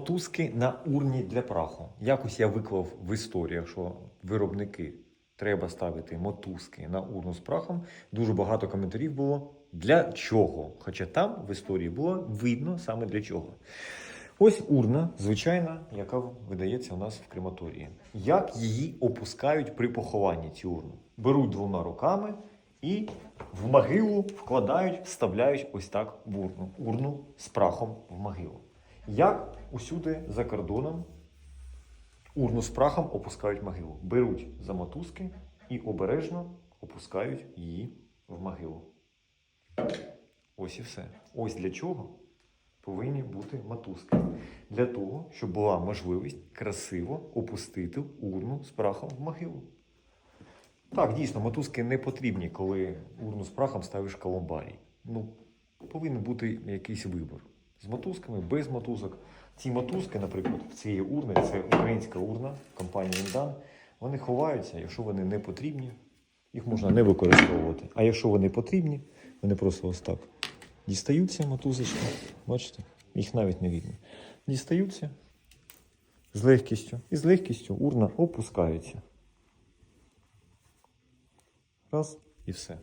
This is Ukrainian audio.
Мотузки на урні для праху. Якось я виклав в історіях, що виробники треба ставити мотузки на урну з прахом. Дуже багато коментарів було. Для чого? Хоча там в історії було видно саме для чого. Ось урна, звичайна, яка видається у нас в крематорії. Як її опускають при похованні цю урну? Беруть двома руками і в могилу вкладають, вставляють ось так в урну, урну з прахом в могилу. Як усюди за кордоном урну з прахом опускають могилу. Беруть за мотузки і обережно опускають її в могилу. Ось і все. Ось для чого повинні бути мотузки. Для того, щоб була можливість красиво опустити урну з прахом в могилу. Так, дійсно, мотузки не потрібні, коли урну з прахом ставиш в колумбарій. Ну, повинен бути якийсь вибір. З мотузками, без мотузок. Ці мотузки, наприклад, в цієї урни, це українська урна компанії Індан. Вони ховаються, якщо вони не потрібні, їх можна не використовувати. А якщо вони потрібні, вони просто ось так дістаються мотузочки. Бачите, їх навіть не видно. Дістаються з легкістю. І з легкістю урна опускається. Раз і все.